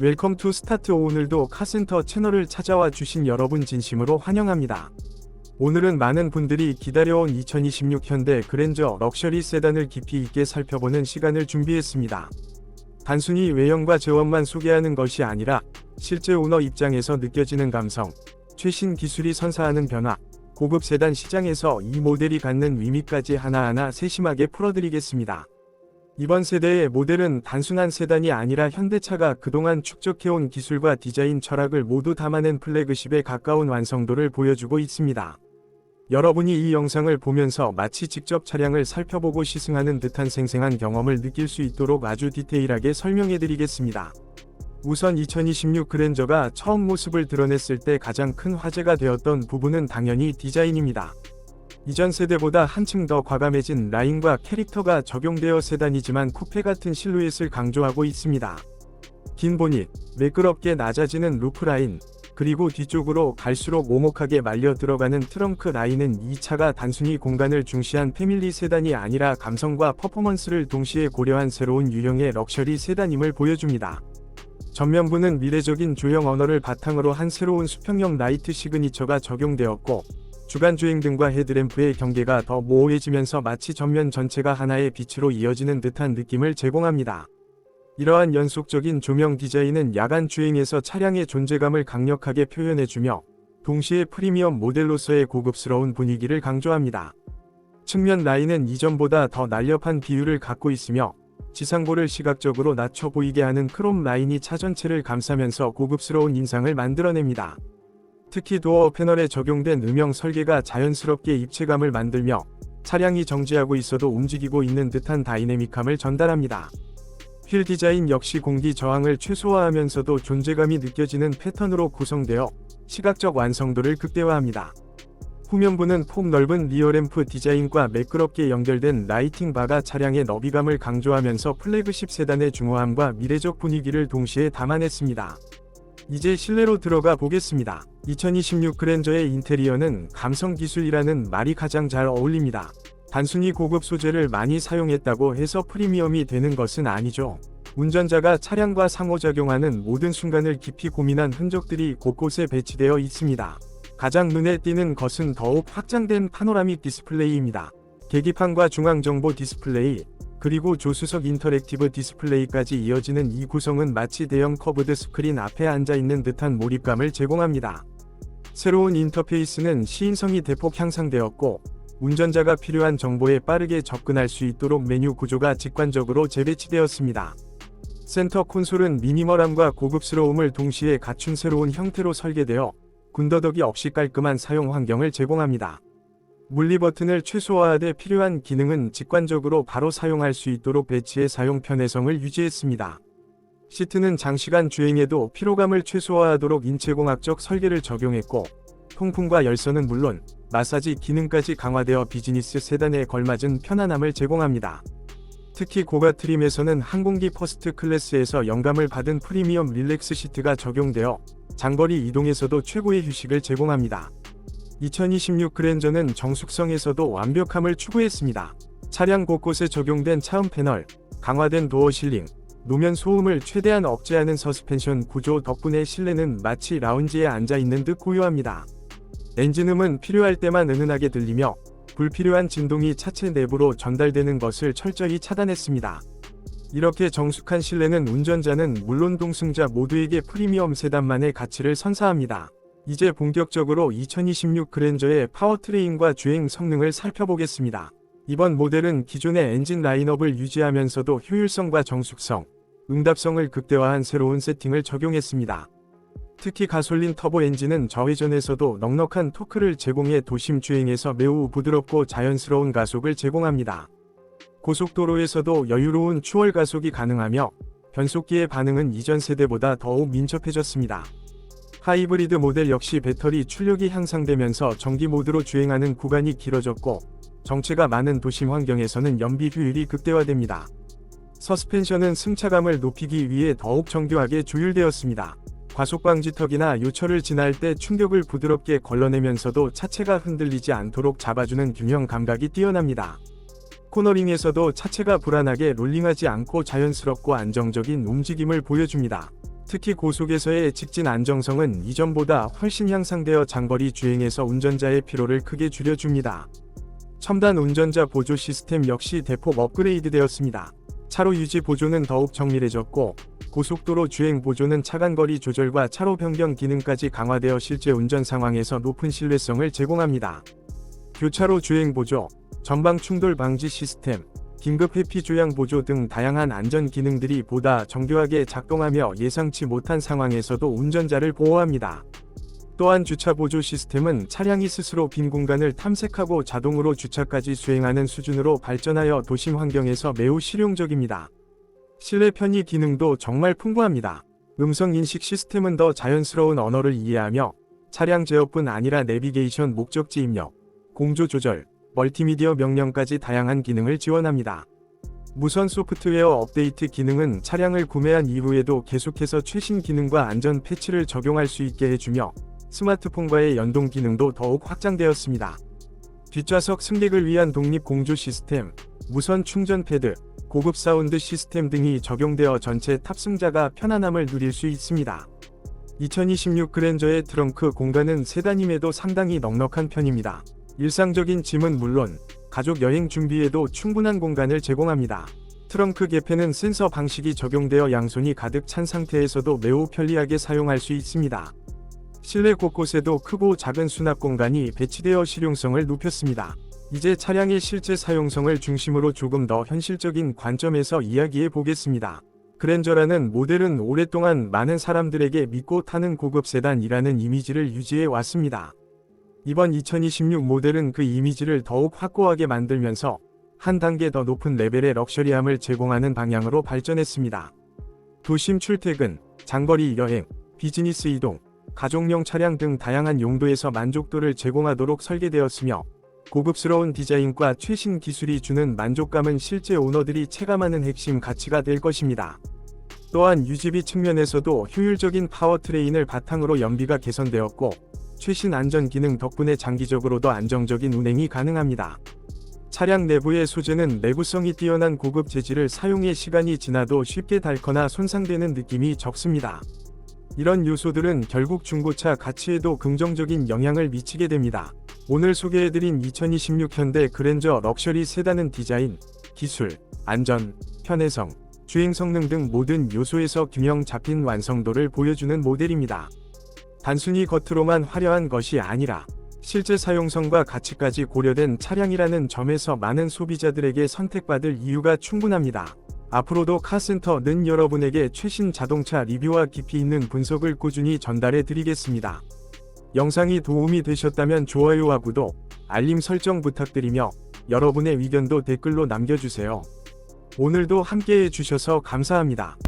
웰컴 투 스타트 오늘도 카센터 채널을 찾아와 주신 여러분 진심으로 환영합니다. 오늘은 많은 분들이 기다려온 2026 현대 그랜저 럭셔리 세단을 깊이 있게 살펴보는 시간을 준비했습니다. 단순히 외형과 제원만 소개하는 것이 아니라 실제 오너 입장에서 느껴지는 감성, 최신 기술이 선사하는 변화, 고급 세단 시장에서 이 모델이 갖는 의미까지 하나하나 세심하게 풀어드리겠습니다. 이번 세대의 모델은 단순한 세단이 아니라 현대차가 그동안 축적해온 기술과 디자인 철학을 모두 담아낸 플래그십에 가까운 완성도를 보여주고 있습니다. 여러분이 이 영상을 보면서 마치 직접 차량을 살펴보고 시승하는 듯한 생생한 경험을 느낄 수 있도록 아주 디테일하게 설명해 드리겠습니다. 우선 2026 그랜저가 처음 모습을 드러냈을 때 가장 큰 화제가 되었던 부분은 당연히 디자인입니다. 이전 세대보다 한층 더 과감해진 라인과 캐릭터가 적용되어 세단이지만 쿠페 같은 실루엣을 강조하고 있습니다. 긴 보닛, 매끄럽게 낮아지는 루프 라인, 그리고 뒤쪽으로 갈수록 오목하게 말려 들어가는 트렁크 라인은 이 차가 단순히 공간을 중시한 패밀리 세단이 아니라 감성과 퍼포먼스를 동시에 고려한 새로운 유형의 럭셔리 세단임을 보여줍니다. 전면부는 미래적인 조형 언어를 바탕으로 한 새로운 수평형 라이트 시그니처가 적용되었고 주간 주행 등과 헤드램프의 경계가 더 모호해지면서 마치 전면 전체가 하나의 빛으로 이어지는 듯한 느낌을 제공합니다. 이러한 연속적인 조명 디자인은 야간 주행에서 차량의 존재감을 강력하게 표현해주며 동시에 프리미엄 모델로서의 고급스러운 분위기를 강조합니다. 측면 라인은 이전보다 더 날렵한 비율을 갖고 있으며 지상보를 시각적으로 낮춰 보이게 하는 크롬 라인이 차 전체를 감싸면서 고급스러운 인상을 만들어냅니다. 특히 도어 패널에 적용된 음영 설계가 자연스럽게 입체감을 만들며 차량이 정지하고 있어도 움직이고 있는 듯한 다이내믹함을 전달합니다. 휠 디자인 역시 공기 저항을 최소화하면서도 존재감이 느껴지는 패턴으로 구성되어 시각적 완성도를 극대화합니다. 후면부는 폭 넓은 리어램프 디자인과 매끄럽게 연결된 라이팅 바가 차량의 너비감을 강조하면서 플래그십 세단의 중후함과 미래적 분위기를 동시에 담아냈습니다. 이제 실내로 들어가 보겠습니다. 2026 그랜저의 인테리어는 감성 기술이라는 말이 가장 잘 어울립니다. 단순히 고급 소재를 많이 사용했다고 해서 프리미엄이 되는 것은 아니죠. 운전자가 차량과 상호작용하는 모든 순간을 깊이 고민한 흔적들이 곳곳에 배치되어 있습니다. 가장 눈에 띄는 것은 더욱 확장된 파노라믹 디스플레이입니다. 계기판과 중앙정보 디스플레이, 그리고 조수석 인터랙티브 디스플레이까지 이어지는 이 구성은 마치 대형 커브드 스크린 앞에 앉아있는 듯한 몰입감을 제공합니다. 새로운 인터페이스는 시인성이 대폭 향상되었고, 운전자가 필요한 정보에 빠르게 접근할 수 있도록 메뉴 구조가 직관적으로 재배치되었습니다. 센터 콘솔은 미니멀함과 고급스러움을 동시에 갖춘 새로운 형태로 설계되어 군더더기 없이 깔끔한 사용 환경을 제공합니다. 물리 버튼을 최소화하되 필요한 기능은 직관적으로 바로 사용할 수 있도록 배치해 사용 편의성을 유지했습니다. 시트는 장시간 주행에도 피로감을 최소화하도록 인체공학적 설계를 적용했고, 통풍과 열선은 물론 마사지 기능까지 강화되어 비즈니스 세단에 걸맞은 편안함을 제공합니다. 특히 고가 트림에서는 항공기 퍼스트 클래스에서 영감을 받은 프리미엄 릴렉스 시트가 적용되어 장거리 이동에서도 최고의 휴식을 제공합니다. 2026 그랜저는 정숙성에서도 완벽함을 추구했습니다. 차량 곳곳에 적용된 차음 패널, 강화된 도어 실링, 노면 소음을 최대한 억제하는 서스펜션 구조 덕분에 실내는 마치 라운지에 앉아 있는 듯 고요합니다. 엔진음은 필요할 때만 은은하게 들리며 불필요한 진동이 차체 내부로 전달되는 것을 철저히 차단했습니다. 이렇게 정숙한 실내는 운전자는 물론 동승자 모두에게 프리미엄 세단만의 가치를 선사합니다. 이제 본격적으로 2026 그랜저의 파워트레인과 주행 성능을 살펴보겠습니다. 이번 모델은 기존의 엔진 라인업을 유지하면서도 효율성과 정숙성, 응답성을 극대화한 새로운 세팅을 적용했습니다. 특히 가솔린 터보 엔진은 저회전에서도 넉넉한 토크를 제공해 도심 주행에서 매우 부드럽고 자연스러운 가속을 제공합니다. 고속도로에서도 여유로운 추월 가속이 가능하며 변속기의 반응은 이전 세대보다 더욱 민첩해졌습니다. 하이브리드 모델 역시 배터리 출력이 향상되면서 전기 모드로 주행하는 구간이 길어졌고 정체가 많은 도심 환경에서는 연비 효율이 극대화됩니다. 서스펜션은 승차감을 높이기 위해 더욱 정교하게 조율되었습니다. 과속방지턱이나 요철을 지날 때 충격을 부드럽게 걸러내면서도 차체가 흔들리지 않도록 잡아주는 균형 감각이 뛰어납니다. 코너링에서도 차체가 불안하게 롤링하지 않고 자연스럽고 안정적인 움직임을 보여줍니다. 특히 고속에서의 직진 안정성은 이전보다 훨씬 향상되어 장거리 주행에서 운전자의 피로를 크게 줄여줍니다. 첨단 운전자 보조 시스템 역시 대폭 업그레이드 되었습니다. 차로 유지 보조는 더욱 정밀해졌고 고속도로 주행 보조는 차간거리 조절과 차로 변경 기능까지 강화되어 실제 운전 상황에서 높은 신뢰성을 제공합니다. 교차로 주행 보조, 전방 충돌 방지 시스템, 긴급 회피 조향 보조 등 다양한 안전 기능들이 보다 정교하게 작동하며 예상치 못한 상황에서도 운전자를 보호합니다. 또한 주차 보조 시스템은 차량이 스스로 빈 공간을 탐색하고 자동으로 주차까지 수행하는 수준으로 발전하여 도심 환경에서 매우 실용적입니다. 실내 편의 기능도 정말 풍부합니다. 음성 인식 시스템은 더 자연스러운 언어를 이해하며 차량 제어뿐 아니라 내비게이션 목적지 입력, 공조 조절, 멀티미디어 명령까지 다양한 기능을 지원합니다. 무선 소프트웨어 업데이트 기능은 차량을 구매한 이후에도 계속해서 최신 기능과 안전 패치를 적용할 수 있게 해주며 스마트폰과의 연동 기능도 더욱 확장되었습니다. 뒷좌석 승객을 위한 독립 공조 시스템, 무선 충전 패드, 고급 사운드 시스템 등이 적용되어 전체 탑승자가 편안함을 누릴 수 있습니다. 2026 그랜저의 트렁크 공간은 세단임에도 상당히 넉넉한 편입니다. 일상적인 짐은 물론 가족 여행 준비에도 충분한 공간을 제공합니다. 트렁크 개폐는 센서 방식이 적용되어 양손이 가득 찬 상태에서도 매우 편리하게 사용할 수 있습니다. 실내 곳곳에도 크고 작은 수납 공간이 배치되어 실용성을 높였습니다. 이제 차량의 실제 사용성을 중심으로 조금 더 현실적인 관점에서 이야기해 보겠습니다. 그랜저라는 모델은 오랫동안 많은 사람들에게 믿고 타는 고급 세단이라는 이미지를 유지해 왔습니다. 이번 2026 모델은 그 이미지를 더욱 확고하게 만들면서 한 단계 더 높은 레벨의 럭셔리함을 제공하는 방향으로 발전했습니다. 도심 출퇴근, 장거리 여행, 비즈니스 이동, 가족용 차량 등 다양한 용도에서 만족도를 제공하도록 설계되었으며 고급스러운 디자인과 최신 기술이 주는 만족감은 실제 오너들이 체감하는 핵심 가치가 될 것입니다. 또한 유지비 측면에서도 효율적인 파워트레인을 바탕으로 연비가 개선되었고 최신 안전 기능 덕분에 장기적으로도 안정적인 운행이 가능합니다. 차량 내부의 소재는 내구성이 뛰어난 고급 재질을 사용해 시간이 지나도 쉽게 닳거나 손상되는 느낌이 적습니다. 이런 요소들은 결국 중고차 가치에도 긍정적인 영향을 미치게 됩니다. 오늘 소개해드린 2026 현대 그랜저 럭셔리 세단은 디자인, 기술, 안전, 편의성, 주행 성능 등 모든 요소에서 균형 잡힌 완성도를 보여주는 모델입니다. 단순히 겉으로만 화려한 것이 아니라 실제 사용성과 가치까지 고려된 차량이라는 점에서 많은 소비자들에게 선택받을 이유가 충분합니다. 앞으로도 카센터는 여러분에게 최신 자동차 리뷰와 깊이 있는 분석을 꾸준히 전달해 드리겠습니다. 영상이 도움이 되셨다면 좋아요와 구독, 알림 설정 부탁드리며 여러분의 의견도 댓글로 남겨주세요. 오늘도 함께 해 주셔서 감사합니다.